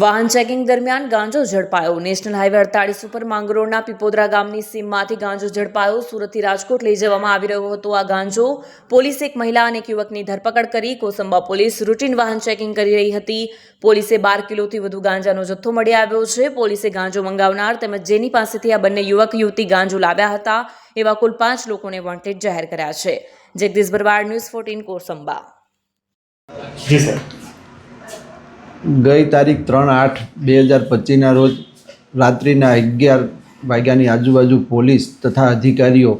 વાહન ચેકિંગ દરમિયાન ગાંજો ઝડપાયો. National highway અડતાળીસ ઉપર માંગરોળના પીપોદરા ગામની સીમમાંથી ગાંજો ઝડપાયો. સુરતથી રાજકોટ લઈ જવામાં આવી રહ્યો હતો આ ગાંજો. પોલીસ એક મહિલા અને એક યુવકની ધરપકડ કરી. કોસંબા પોલીસ રૂટીન વાહન ચેકિંગ કરી રહી હતી. પોલીસે બાર કિલોથી વધુ ગાંજાનો જથ્થો મળી આવ્યો છે. પોલીસે ગાંજો મંગાવનાર તેમજ જેની પાસેથી આ બંને યુવક યુવતી ગાંજો લાવ્યા હતા એવા કુલ પાંચ લોકોને વોન્ટેડ જાહેર કર્યા છે. Jagdish Bharwad, news fourteen, Kosamba. જી, સર. ગઈ તારીખ ત્રણ આઠ બે હજાર પચીસના રોજ રાત્રિના અગિયાર વાગ્યાની આજુબાજુ પોલીસ તથા અધિકારીઓ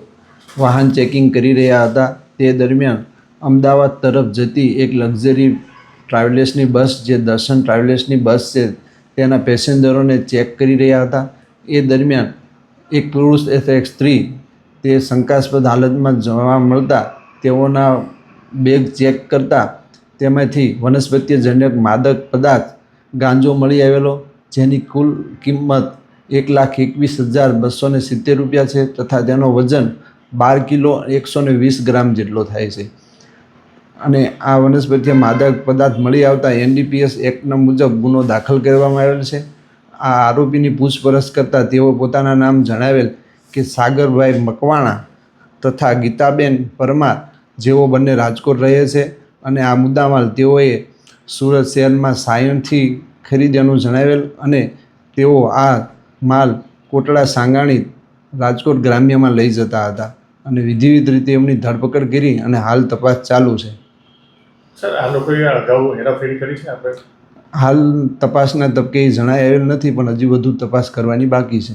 વાહન ચેકિંગ કરી રહ્યા હતા. તે દરમિયાન અમદાવાદ તરફ જતી એક લક્ઝરી ટ્રાવેલર્સની બસ જે દર્શન ટ્રાવેલર્સની બસ છે તેના પેસેન્જરોને ચેક કરી રહ્યા હતા. એ દરમિયાન એક પુરુષ તથા એક સ્ત્રી તે શંકાસ્પદ હાલતમાં જોવા મળતા તેઓના બેગ ચેક કરતા તેમાંથી વનસ્પતિજનક માદક પદાર્થ ગાંજો મળી આવેલો, જેની કુલ કિંમત એક લાખ એકવીસ હજાર બસો ને સિત્તેર રૂપિયા છે તથા તેનો વજન બાર કિલો એકસો ને વીસ ગ્રામ જેટલો થાય છે. અને આ વનસ્પતિ માદક પદાર્થ મળી આવતા એનડીપીએસ એક્ટના મુજબ ગુનો દાખલ કરવામાં આવેલ છે. આ આરોપીની પૂછપરછ કરતાં તેઓ પોતાના નામ જણાવેલ કે સાગરભાઈ મકવાણા તથા ગીતાબેન પરમાર જેઓ બંને રાજકોટ રહે છે. અને આ મુદ્દામાલ તેઓએ સુરત શહેરમાં સાયણથી ખરીદ્યાનું જણાવેલ અને તેઓ આ માલ કોટડા સાંગાણી રાજકોટ ગ્રામ્યમાં લઈ જતા હતા અને વિધિવિધ રીતે એમની ધરપકડ કરી અને હાલ તપાસ ચાલુ છે. સર આ લોકોએ અગાઉ હેરાફેરી કરી છે આપણે? હાલ તપાસના તબકે જણાવેલ નથી પણ હજી વધુ તપાસ કરવાની બાકી છે.